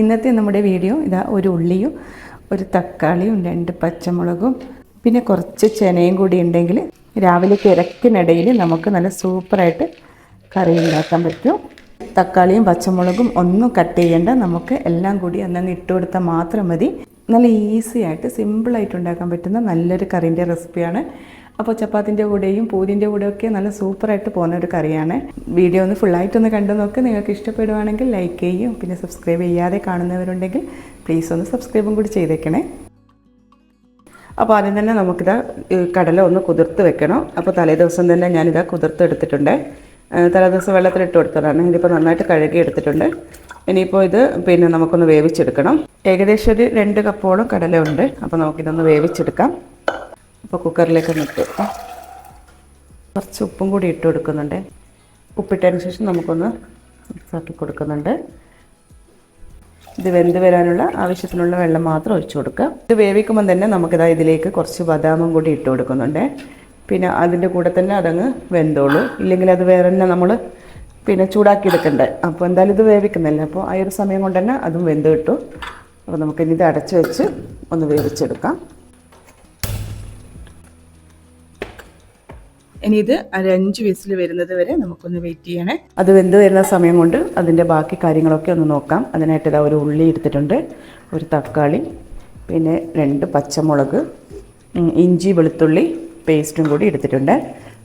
ഇന്നത്തെ നമ്മുടെ വീഡിയോ ഇതാ ഒരു ഉള്ളിയും ഒരു തക്കാളിയും രണ്ട് പച്ചമുളകും പിന്നെ കുറച്ച് ചെനയും കൂടി ഉണ്ടെങ്കിൽ രാവിലെ തിരക്കിനിടയിൽ നമുക്ക് നല്ല സൂപ്പറായിട്ട് കറി ഉണ്ടാക്കാൻ പറ്റും. തക്കാളിയും പച്ചമുളകും ഒന്നും കട്ട് ചെയ്യേണ്ട നമുക്ക് എല്ലാം കൂടി അന്നങ്ങ് ഇട്ട് കൊടുത്താൽ മാത്രം മതി. നല്ല ഈസി ആയിട്ട് സിമ്പിളായിട്ട് ഉണ്ടാക്കാൻ പറ്റുന്ന നല്ലൊരു കറീന്റെ റെസിപ്പിയാണ് അപ്പോൾ ചപ്പാത്തിന്റെ കൂടെയും പൂരിന്റെ കൂടെയൊക്കെ നല്ല സൂപ്പറായിട്ട് പോകുന്ന ഒരു കറിയാണ്. വീഡിയോ ഒന്ന് ഫുള്ളായിട്ടൊന്ന് കണ്ടു നോക്ക്. നിങ്ങൾക്ക് ഇഷ്ടപ്പെടുവാണെങ്കിൽ ലൈക്ക് ചെയ്യും. പിന്നെ സബ്സ്ക്രൈബ് ചെയ്യാതെ കാണുന്നവരുണ്ടെങ്കിൽ പ്ലീസ് ഒന്ന് സബ്സ്ക്രൈബും കൂടി ചെയ്തേക്കണേ. അപ്പോൾ ആദ്യം തന്നെ നമുക്കിതാ കടല ഒന്ന് കുതിർത്ത് വെക്കണം. അപ്പോൾ തലേ ദിവസം തന്നെ ഞാനിതാ കുതിർത്ത് എടുത്തിട്ടുണ്ട് തലേ ദിവസം വെള്ളത്തിലിട്ട് കൊടുത്തതാണ്. ഇതിപ്പോൾ നന്നായിട്ട് കഴുകി എടുത്തിട്ടുണ്ട്. ഇനിയിപ്പോൾ ഇത് പിന്നെ നമുക്കൊന്ന് വേവിച്ചെടുക്കണം. ഏകദേശം ഒരു രണ്ട് കപ്പോളം കടല ഉണ്ട്. അപ്പോൾ നമുക്കിതൊന്ന് വേവിച്ചെടുക്കാം. അപ്പോൾ കുക്കറിലേക്ക് ഇട്ട് കുറച്ച് ഉപ്പും കൂടി ഇട്ട് കൊടുക്കുന്നുണ്ട്. ഉപ്പിട്ടതിന് ശേഷം നമുക്കൊന്ന് മിക്സാക്കി കൊടുക്കുന്നുണ്ട്. ഇത് വെന്ത് വരാനുള്ള ആവശ്യത്തിനുള്ള വെള്ളം മാത്രം ഒഴിച്ചു കൊടുക്കുക. ഇത് വേവിക്കുമ്പം തന്നെ നമുക്കിതാ ഇതിലേക്ക് കുറച്ച് ബദാമും കൂടി ഇട്ട് കൊടുക്കുന്നുണ്ട്. പിന്നെ അതിന്റെ കൂടെ തന്നെ അതങ്ങ് വെന്തോളൂ. ഇല്ലെങ്കിൽ അത് വേറെ തന്നെ നമ്മൾ പിന്നെ ചൂടാക്കി എടുക്കണ്ടേ. അപ്പോൾ എന്തായാലും ഇത് വേവിക്കുന്നില്ല. അപ്പോൾ ആ ഒരു സമയം കൊണ്ട് തന്നെ അതും വെന്ത് കിട്ടും. അപ്പോൾ നമുക്കിനി ഇത് അടച്ചു വെച്ച് ഒന്ന് വേവിച്ചെടുക്കാം. ഇനി ഇത് അഞ്ച് വിസിൽ വരുന്നത് വരെ നമുക്കൊന്ന് വെയിറ്റ് ചെയ്യണേ. അത് വെന്ത് വരുന്ന സമയം കൊണ്ട് അതിന്റെ ബാക്കി കാര്യങ്ങളൊക്കെ ഒന്ന് നോക്കാം. അതിനായിട്ട് ഇതാ ഒരു ഉള്ളി എടുത്തിട്ടുണ്ട് ഒരു തക്കാളി പിന്നെ രണ്ട് പച്ചമുളക് ഇഞ്ചി വെളുത്തുള്ളി പേസ്റ്റും കൂടി എടുത്തിട്ടുണ്ട്.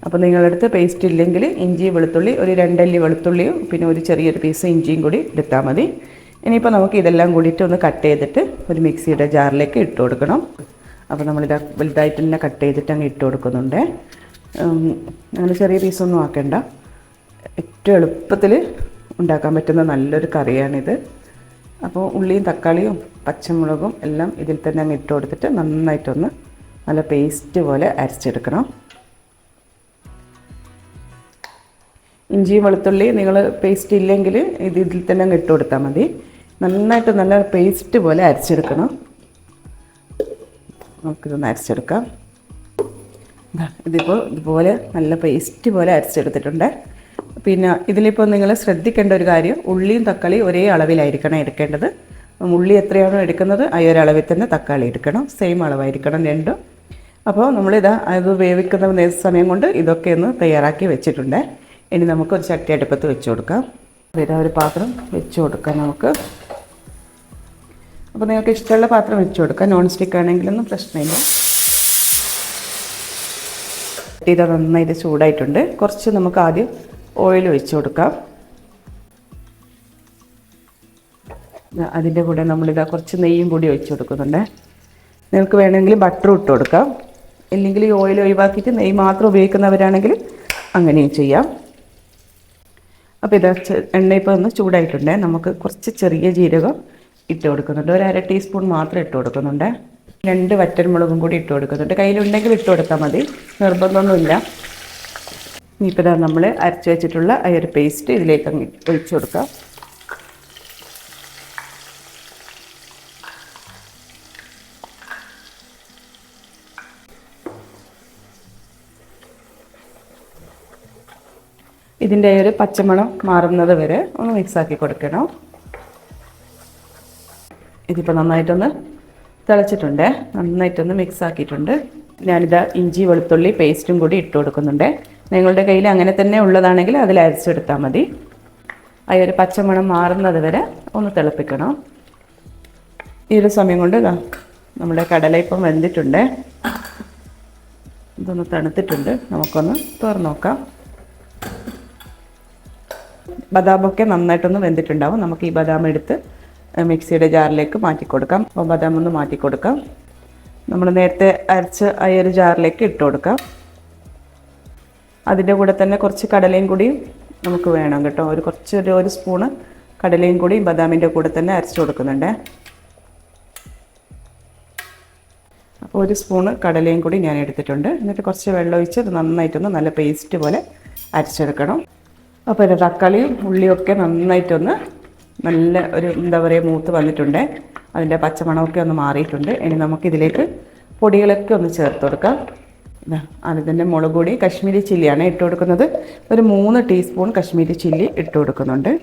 അപ്പോൾ നിങ്ങളെടുത്ത് പേസ്റ്റ് ഇല്ലെങ്കിൽ ഇഞ്ചി വെളുത്തുള്ളി ഒരു രണ്ടല്ലി വെളുത്തുള്ളിയും പിന്നെ ഒരു ചെറിയൊരു പീസ് ഇഞ്ചിയും കൂടി എടുത്താൽ മതി. ഇനിയിപ്പോൾ നമുക്ക് ഇതെല്ലാം കൂടിയിട്ട് ഒന്ന് കട്ട് ചെയ്തിട്ട് ഒരു മിക്സിയുടെ ജാറിലേക്ക് ഇട്ട് കൊടുക്കണം. അപ്പോൾ നമ്മളിത് വലുതായിട്ട് തന്നെ കട്ട് ചെയ്തിട്ട് അങ്ങ് ഇട്ട് കൊടുക്കുന്നുണ്ട്. അങ്ങനെ ചെറിയ പീസൊന്നും ആക്കണ്ട. ഏറ്റവും എളുപ്പത്തിൽ ഉണ്ടാക്കാൻ പറ്റുന്ന നല്ലൊരു കറിയാണിത്. അപ്പോൾ ഉള്ളിയും തക്കാളിയും പച്ചമുളകും എല്ലാം ഇതിൽ തന്നെ അങ്ങ് ഇട്ട് കൊടുത്തിട്ട് നന്നായിട്ടൊന്ന് നല്ല പേസ്റ്റ് പോലെ അരച്ചെടുക്കണം. ഇഞ്ചിയും വെളുത്തുള്ളി നിങ്ങൾ പേസ്റ്റ് ഇല്ലെങ്കിൽ ഇത് ഇതിൽ തന്നെ അങ്ങ് ഇട്ട് കൊടുത്താൽ മതി. നന്നായിട്ട് നല്ല പേസ്റ്റ് പോലെ അരച്ചെടുക്കണം. നമുക്കിതൊന്ന് അരച്ചെടുക്കാം. ഇതിപ്പോൾ ഇതുപോലെ നല്ല പേസ്റ്റ് പോലെ അരച്ചെടുത്തിട്ടുണ്ട്. പിന്നെ ഇതിലിപ്പോൾ നിങ്ങൾ ശ്രദ്ധിക്കേണ്ട ഒരു കാര്യം ഉള്ളിയും തക്കാളിയും ഒരേ അളവിലായിരിക്കണം എടുക്കേണ്ടത്. ഉള്ളി എത്രയാണോ എടുക്കുന്നത് ആ ഒരു അളവിൽ തന്നെ തക്കാളി എടുക്കണം. സെയിം അളവായിരിക്കണം രണ്ടും. അപ്പോൾ നമ്മളിതാ അത് വേവിക്കുന്ന സമയം കൊണ്ട് ഇതൊക്കെ ഒന്ന് തയ്യാറാക്കി വെച്ചിട്ടുണ്ട്. ഇനി നമുക്ക് ഒരു ചട്ടി അടുപ്പത്ത് വെച്ച് കൊടുക്കാം. ഇതാ ഒരു പാത്രം വെച്ച് കൊടുക്കാം നമുക്ക്. അപ്പോൾ നിങ്ങൾക്ക് ഇഷ്ടമുള്ള പാത്രം വെച്ച് കൊടുക്കാം. നോൺ സ്റ്റിക്ക് ആണെങ്കിലൊന്നും പ്രശ്നമില്ല. ഇത് നന്നായിട്ട് ചൂടായിട്ടുണ്ട്. കുറച്ച് നമുക്ക് ആദ്യം ഓയിൽ ഒഴിച്ചു കൊടുക്കാം. അതിന്റെ കൂടെ നമ്മളിതാ കുറച്ച് നെയ്യും കൂടി ഒഴിച്ചു കൊടുക്കുന്നുണ്ട്. നിങ്ങൾക്ക് വേണമെങ്കിൽ ബട്ടർ ഇട്ട് കൊടുക്കാം. ഇല്ലെങ്കിൽ ഈ ഓയിൽ ഒഴിവാക്കിയിട്ട് നെയ്യ് മാത്രം ഉപയോഗിക്കുന്നവരാണെങ്കിൽ അങ്ങനെയും ചെയ്യാം. അപ്പോൾ ഇതാ എണ്ണ ഇപ്പോൾ ഒന്ന് ചൂടായിട്ടുണ്ട്. നമുക്ക് കുറച്ച് ചെറിയ ജീരകം ഇട്ട് കൊടുക്കുന്നുണ്ട്. ഒരു അര ടീസ്പൂൺ മാത്രം ഇട്ട് കൊടുക്കുന്നുണ്ട്. രണ്ട് വറ്റൽമുളകും കൂടി ഇട്ട് കൊടുക്കുന്നുണ്ട്. കയ്യിലുണ്ടെങ്കിൽ ഇട്ട് കൊടുത്താൽ മതി. നിർബന്ധമൊന്നുമില്ല. ഇനിയിപ്പോൾ നമ്മൾ അരച്ച് വെച്ചിട്ടുള്ള ഒരു പേസ്റ്റ് ഇതിലേക്ക് അങ്ങ് ഒഴിച്ചു കൊടുക്കാം. ഇതിന്റെ ഒരു പച്ചമണം മാറുന്നത് വരെ ഒന്ന് മിക്സാക്കി കൊടുക്കണം. ഇതിപ്പോൾ നന്നായിട്ടൊന്ന് തിളച്ചിട്ടുണ്ട്. നന്നായിട്ടൊന്ന് മിക്സ് ആക്കിയിട്ടുണ്ട്. ഞാനിതാ ഇഞ്ചി വെളുത്തുള്ളി പേസ്റ്റും കൂടി ഇട്ട് കൊടുക്കുന്നുണ്ട്. നിങ്ങളുടെ കയ്യിൽ അങ്ങനെ തന്നെ ഉള്ളതാണെങ്കിൽ അതിൽ അരച്ചെടുത്താൽ മതി. ആ പച്ചമണം മാറുന്നത് വരെ ഒന്ന് തിളപ്പിക്കണം. ഈ ഒരു സമയം കൊണ്ട് നമ്മുടെ കടല ഇപ്പം വെന്തിട്ടുണ്ട്. ഇതൊന്ന് തണുത്തിട്ടുണ്ട്. നമുക്കൊന്ന് തുറന്ന് നോക്കാം. ബദാമൊക്കെ നന്നായിട്ടൊന്ന് വെന്തിട്ടുണ്ടാവും. നമുക്ക് ഈ ബദാം എടുത്ത് മിക്സിയുടെ ജാറിലേക്ക് മാറ്റി കൊടുക്കാം അപ്പോൾ ബദാം ഒന്ന് മാറ്റി കൊടുക്കാം നമ്മൾ നേരത്തെ അരച്ച് ആ ഒരു ജാറിലേക്ക് ഇട്ട് കൊടുക്കാം. അതിന്റെ കൂടെ തന്നെ കുറച്ച് കടലയും കൂടിയും നമുക്ക് വേണം കേട്ടോ. ഒരു കുറച്ച് ഒരു ഒരു സ്പൂണ് കടലയും കൂടി ബദാമിന്റെ കൂടെ തന്നെ അരച്ച് കൊടുക്കുന്നുണ്ട്. അപ്പോൾ ഒരു സ്പൂണ് കടലയും കൂടി ഞാൻ എടുത്തിട്ടുണ്ട്. എന്നിട്ട് കുറച്ച് വെള്ളം ഒഴിച്ച് അത് നന്നായിട്ടൊന്ന് നല്ല പേസ്റ്റ് പോലെ അരച്ചെടുക്കണം. അപ്പോൾ തക്കാളിയും ഉള്ളിയും ഒക്കെ നന്നായിട്ടൊന്ന് നല്ല ഒരു എന്താ പറയുക മൂത്ത് വന്നിട്ടുണ്ട്. അതിന്റെ പച്ചമണമൊക്കെ ഒന്ന് മാറിയിട്ടുണ്ട്. ഇനി നമുക്കിതിലേക്ക് പൊടികളൊക്കെ ഒന്ന് ചേർത്ത് കൊടുക്കാം. അതിന്റെ മുളക് പൊടി കശ്മീരി ചില്ലിയാണ് ഇട്ട് കൊടുക്കുന്നത്. ഒരു മൂന്ന് ടീസ്പൂൺ കശ്മീരി ചില്ലി ഇട്ട് കൊടുക്കുന്നുണ്ട്.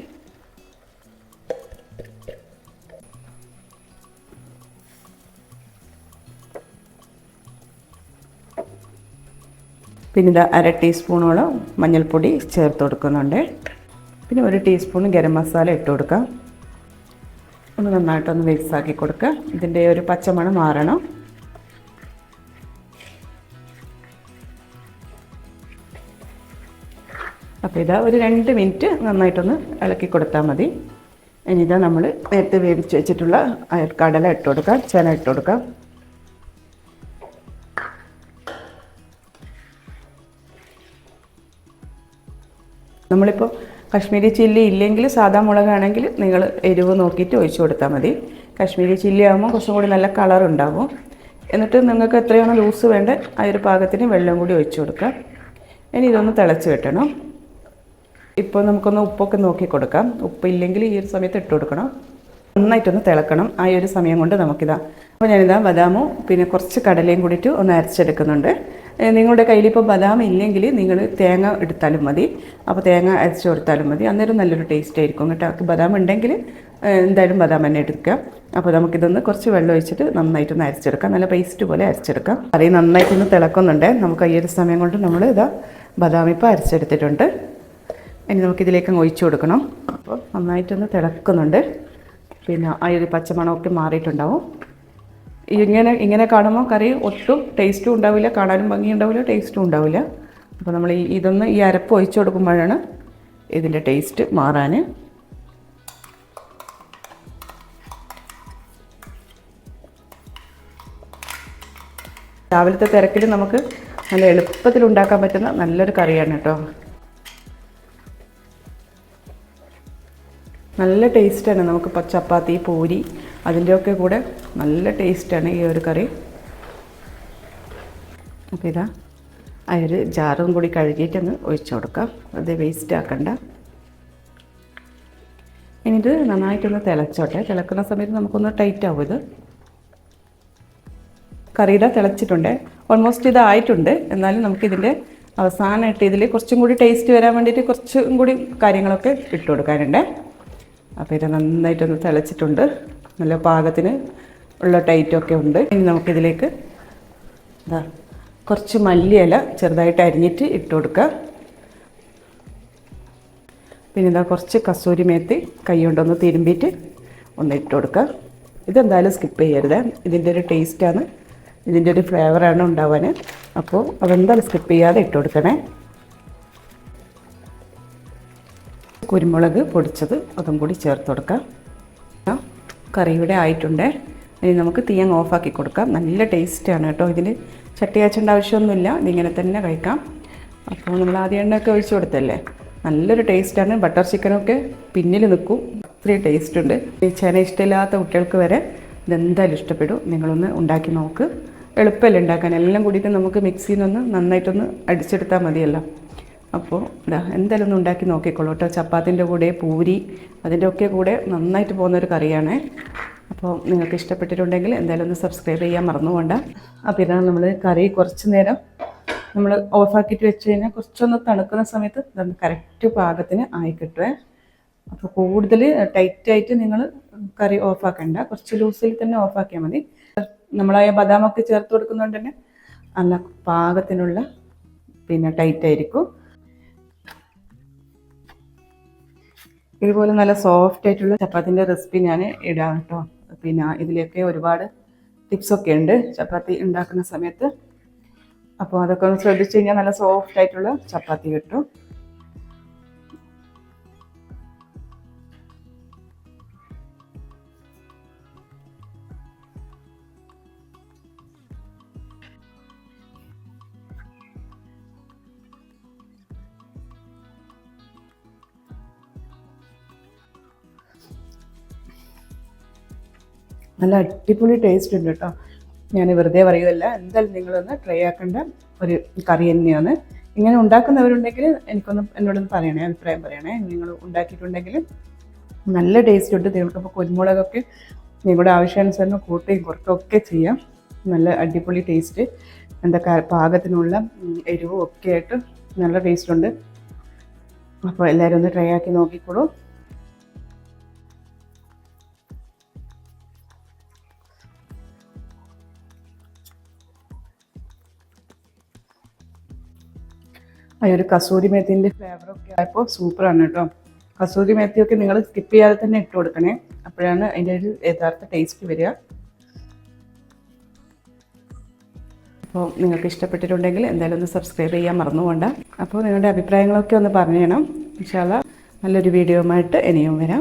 പിന്നെ അര ടീസ്പൂണോളം മഞ്ഞൾപ്പൊടി ചേർത്ത് കൊടുക്കുന്നുണ്ട്. പിന്നെ ഒരു ടീസ്പൂൺ ഗരം മസാല ഇട്ട് കൊടുക്കാം ഒന്ന് നന്നായിട്ടൊന്ന് മിക്സ് ആക്കി കൊടുക്കുക. ഇതിന്റെ ഒരു പച്ചമണം മാറണം. അപ്പോൾ ഇതാ ഒരു രണ്ട് മിനിറ്റ് നന്നായിട്ടൊന്ന് ഇളക്കി കൊടുത്താൽ മതി. ഇനി ഇതാ നമ്മൾ നേരത്തെ വേവിച്ച് വെച്ചിട്ടുള്ള കടല ഇട്ട് കൊടുക്കാം ചെന ഇട്ട് കൊടുക്കാം നമ്മളിപ്പോൾ കശ്മീരി ചില്ലി ഇല്ലെങ്കിൽ സാധാ മുളകാണെങ്കിൽ നിങ്ങൾ എരിവ് നോക്കിയിട്ട് ഒഴിച്ചു കൊടുത്താൽ മതി. കശ്മീരി ചില്ലി ആകുമ്പോൾ കുറച്ചും കൂടി നല്ല കളർ ഉണ്ടാകും എന്നിട്ട് നിങ്ങൾക്ക് എത്രയാണോ ലൂസ് വേണ്ടത് ആ ഒരു പാകത്തിന് വെള്ളം കൂടി ഒഴിച്ചു കൊടുക്കുക. ഇനി ഇതൊന്ന് തിളച്ച് വെട്ടണം ഇപ്പോൾ നമുക്കൊന്ന് ഉപ്പൊക്കെ നോക്കി കൊടുക്കാം. ഉപ്പില്ലെങ്കിൽ ഈ ഒരു സമയത്ത് ഇട്ട് കൊടുക്കണം. നന്നായിട്ടൊന്ന് തിളക്കണം. ആ ഒരു സമയം കൊണ്ട് നമുക്കിതാ. അപ്പോൾ ഞാനിതാ ബദാമും പിന്നെ കുറച്ച് കടലയും കൂടിയിട്ട് ഒന്ന് അരച്ചെടുക്കുന്നുണ്ട്. നിങ്ങളുടെ കയ്യിൽ ഇപ്പോൾ ബദാം ഇല്ലെങ്കിൽ നിങ്ങൾ തേങ്ങ എടുത്താലും മതി. അപ്പോൾ തേങ്ങ അരച്ച് കൊടുത്താലും മതി. അന്നേരം നല്ലൊരു ടേസ്റ്റ് ആയിരിക്കും കേട്ടോ. ബദാം ഉണ്ടെങ്കിൽ എന്തായാലും ബദാം തന്നെ എടുക്കുക അപ്പോൾ നമുക്കിതൊന്ന് കുറച്ച് വെള്ളം ഒഴിച്ചിട്ട് നന്നായിട്ടൊന്ന് അരച്ചെടുക്കാം. നല്ല പേസ്റ്റ് പോലെ അരച്ചെടുക്കാം. കറി നന്നായിട്ടൊന്ന് തിളക്കുന്നുണ്ട്. നമുക്ക് ഈ ഒരു സമയം കൊണ്ട് നമ്മൾ ഇതാ ബദാം ഇപ്പോൾ അരച്ചെടുത്തിട്ടുണ്ട്. ഇനി നമുക്കിതിലേക്ക് ഒഴിച്ചു കൊടുക്കണം. അപ്പോൾ നന്നായിട്ടൊന്ന് തിളക്കുന്നുണ്ട്. പിന്നെ ആ പച്ചമണമൊക്കെ മാറിയിട്ടുണ്ടാവും. ഇങ്ങനെ ഇങ്ങനെ കാണുമ്പോൾ കറി ഒട്ടും ടേസ്റ്റും ഉണ്ടാവില്ല കാണാനും ഭംഗി ഉണ്ടാവില്ല ടേസ്റ്റും ഉണ്ടാവില്ല. അപ്പോൾ നമ്മൾ ഈ ഇതൊന്ന് ഈ അരപ്പ് ഒഴിച്ചു കൊടുക്കുമ്പോഴാണ് ഇതിന്റെ ടേസ്റ്റ് മാറാൻ. രാവിലത്തെ തിരക്കിൽ നമുക്ക് നല്ല എളുപ്പത്തിൽ ഉണ്ടാക്കാൻ പറ്റുന്ന നല്ലൊരു കറിയാണ് കേട്ടോ. നല്ല ടേസ്റ്റാണ് നമുക്ക് ചപ്പാത്തി പൂരി അതിന്റെയൊക്കെ കൂടെ നല്ല ടേസ്റ്റാണ് ഈ ഒരു കറി. അപ്പോൾ ഇതാ ആ ഒരു ജാറും കൂടി കഴുകിയിട്ടൊന്ന് ഒഴിച്ചു കൊടുക്കാം. അത് വേസ്റ്റ് ആക്കണ്ട. ഇനിയിത് നന്നായിട്ടൊന്ന് തിളച്ചോട്ടെ. തിളക്കുന്ന സമയത്ത് നമുക്കൊന്ന് ടൈറ്റ് ആവും ഇത്. കറിയുടെ തിളച്ചിട്ടുണ്ട്. ഓൾമോസ്റ്റ് ഇതായിട്ടുണ്ട് എന്നാലും നമുക്കിതിന്റെ അവസാനമായിട്ട് ഇതിൽ കുറച്ചും കൂടി ടേസ്റ്റ് വരാൻ വേണ്ടിയിട്ട് കുറച്ചും കൂടി കാര്യങ്ങളൊക്കെ ഇട്ട് കൊടുക്കാനുണ്ട്. അപ്പോൾ ഇത് നന്നായിട്ടൊന്ന് തിളച്ചിട്ടുണ്ട്. നല്ല പാകത്തിന് ഉള്ള ടൈറ്റൊക്കെ ഉണ്ട്. ഇനി നമുക്കിതിലേക്ക് എന്താ കുറച്ച് മല്ലിയില ചെറുതായിട്ട് അരിഞ്ഞിട്ട് ഇട്ട് കൊടുക്കുക പിന്നെ എന്താ കുറച്ച് കസൂരി മേത്തി കൈ കൊണ്ടൊന്ന് തിരുമ്പിയിട്ട് ഒന്ന് ഇട്ട് കൊടുക്കുക ഇതെന്തായാലും സ്കിപ്പ് ചെയ്യരുത്. ഇതിന്റെ ഒരു ടേസ്റ്റാണ് ഇതിന്റെ ഒരു ഫ്ലേവറാണ് ഉണ്ടാവാൻ അപ്പോൾ അതെന്തായാലും സ്കിപ്പ് ചെയ്യാതെ ഇട്ട് കൊടുക്കണേ. കുരുമുളക് പൊടിച്ചത് അതും കൂടി ചേർത്ത് കൊടുക്കാം. കറിയുടെ ആയിട്ടുണ്ട്. ഇനി നമുക്ക് തീ അങ്ങ് ഓഫാക്കി കൊടുക്കാം. നല്ല ടേസ്റ്റാണ് കേട്ടോ. ഇതിൽ ചട്ടി അയച്ചേണ്ട ആവശ്യമൊന്നുമില്ല ഇതിങ്ങനെ തന്നെ കഴിക്കാം. അപ്പോൾ നമ്മൾ ആദ്യം എണ്ണയൊക്കെ ഒഴിച്ചു കൊടുത്തല്ലേ? നല്ലൊരു ടേസ്റ്റാണ് ബട്ടർ ചിക്കനൊക്കെ പിന്നിൽ നിൽക്കും. അത്രയും ടേസ്റ്റ് ഉണ്ട്. ചേന ഇഷ്ടമില്ലാത്ത കുട്ടികൾക്ക് വരെ ഇതെന്തായാലും ഇഷ്ടപ്പെടും. നിങ്ങളൊന്ന് ഉണ്ടാക്കി നോക്ക്. എളുപ്പമല്ലേ ഉണ്ടാക്കാൻ? എല്ലാം കൂടിയിട്ട് നമുക്ക് മിക്സിയിൽ നിന്ന് നന്നായിട്ടൊന്ന് അടിച്ചെടുത്താൽ മതിയല്ലോ. അപ്പോൾ ഇതാ എന്തായാലും ഒന്ന് ഉണ്ടാക്കി നോക്കിക്കോളൂ കേട്ടോ. ചപ്പാത്തിന്റെ കൂടെ പൂരി അതിന്റെ ഒക്കെ കൂടെ നന്നായിട്ട് പോകുന്നൊരു കറിയാണ്. അപ്പോൾ നിങ്ങൾക്ക് ഇഷ്ടപ്പെട്ടിട്ടുണ്ടെങ്കിൽ എന്തായാലും ഒന്ന് സബ്സ്ക്രൈബ് ചെയ്യാൻ മറന്നു പോകണ്ട അപ്പോൾ ഇതാണ് നമ്മൾ കറി. കുറച്ച് നേരം നമ്മൾ ഓഫാക്കിയിട്ട് വെച്ച് കഴിഞ്ഞാൽ കുറച്ചൊന്ന് തണുക്കുന്ന സമയത്ത് കറക്റ്റ് പാകത്തിന് ആയി കിട്ടുമേ അപ്പോൾ കൂടുതൽ ടൈറ്റായിട്ട് നിങ്ങൾ കറി ഓഫാക്കണ്ട കുറച്ച് ലൂസിൽ തന്നെ ഓഫാക്കിയാൽ മതി. നമ്മളായ ബദാമൊക്കെ ചേർത്ത് കൊടുക്കുന്നതുകൊണ്ട് തന്നെ നല്ല പാകത്തിനുള്ള പിന്നെ ടൈറ്റ് ഇതുപോലെ നല്ല സോഫ്റ്റ് ആയിട്ടുള്ള ചപ്പാത്തിന്റെ റെസിപ്പി ഞാൻ ഇടാം കേട്ടോ പിന്നെ ഇതിലൊക്കെ ഒരുപാട് ടിപ്സൊക്കെ ഉണ്ട്. ചപ്പാത്തി ഉണ്ടാക്കുന്ന സമയത്ത്. അപ്പോൾ അതൊക്കെ ഒന്ന് ശ്രദ്ധിച്ചു കഴിഞ്ഞാൽ നല്ല സോഫ്റ്റ് ആയിട്ടുള്ള ചപ്പാത്തി കിട്ടും. നല്ല അടിപൊളി ടേസ്റ്റ് ഉണ്ട് കേട്ടോ ഞാൻ വെറുതെ പറയുമല്ല എന്തായാലും നിങ്ങളൊന്ന് ട്രൈ ആക്കേണ്ട. ഒരു കറി തന്നെയാണ്. ഇങ്ങനെ ഉണ്ടാക്കുന്നവരുണ്ടെങ്കിൽ എനിക്കൊന്ന് എന്നോടൊന്ന് പറയണേ അഭിപ്രായം പറയണേ. നിങ്ങൾ ഉണ്ടാക്കിയിട്ടുണ്ടെങ്കിൽ നല്ല ടേസ്റ്റ് ഉണ്ട്. നിങ്ങൾക്കിപ്പോൾ കുരുമുളകൊക്കെ നിങ്ങളുടെ ആവശ്യാനുസരണം കൂട്ടുകയും കുറക്കുകയൊക്കെ ചെയ്യാം. നല്ല അടിപൊളി ടേസ്റ്റ് എന്താ പാകത്തിനുള്ള എരിവും ഒക്കെ ആയിട്ട് നല്ല ടേസ്റ്റ് ഉണ്ട്. അപ്പോൾ എല്ലാവരും ഒന്ന് ട്രൈ ആക്കി നോക്കിക്കോളൂ. ആ ഒരു കസൂരി മേത്തിന്റെ ഫ്ലേവറൊക്കെ ആയപ്പോൾ സൂപ്പറാണ് കേട്ടോ കസൂരി മേത്തിയൊക്കെ നിങ്ങൾ സ്കിപ്പ് ചെയ്യാതെ തന്നെ ഇട്ട് കൊടുക്കണേ. അപ്പോഴാണ് അതിന്റെ ഒരു യഥാർത്ഥ ടേസ്റ്റ് വരിക. അപ്പോൾ നിങ്ങൾക്ക് ഇഷ്ടപ്പെട്ടിട്ടുണ്ടെങ്കിൽ എന്തായാലും ഒന്ന് സബ്സ്ക്രൈബ് ചെയ്യാൻ മറന്നുകൊണ്ട് അപ്പോൾ നിങ്ങളുടെ അഭിപ്രായങ്ങളൊക്കെ ഒന്ന് പറഞ്ഞു തരണം. ഇൻഷാല്ല നല്ലൊരു വീഡിയോയുമായിട്ട് ഇനിയും വരാം.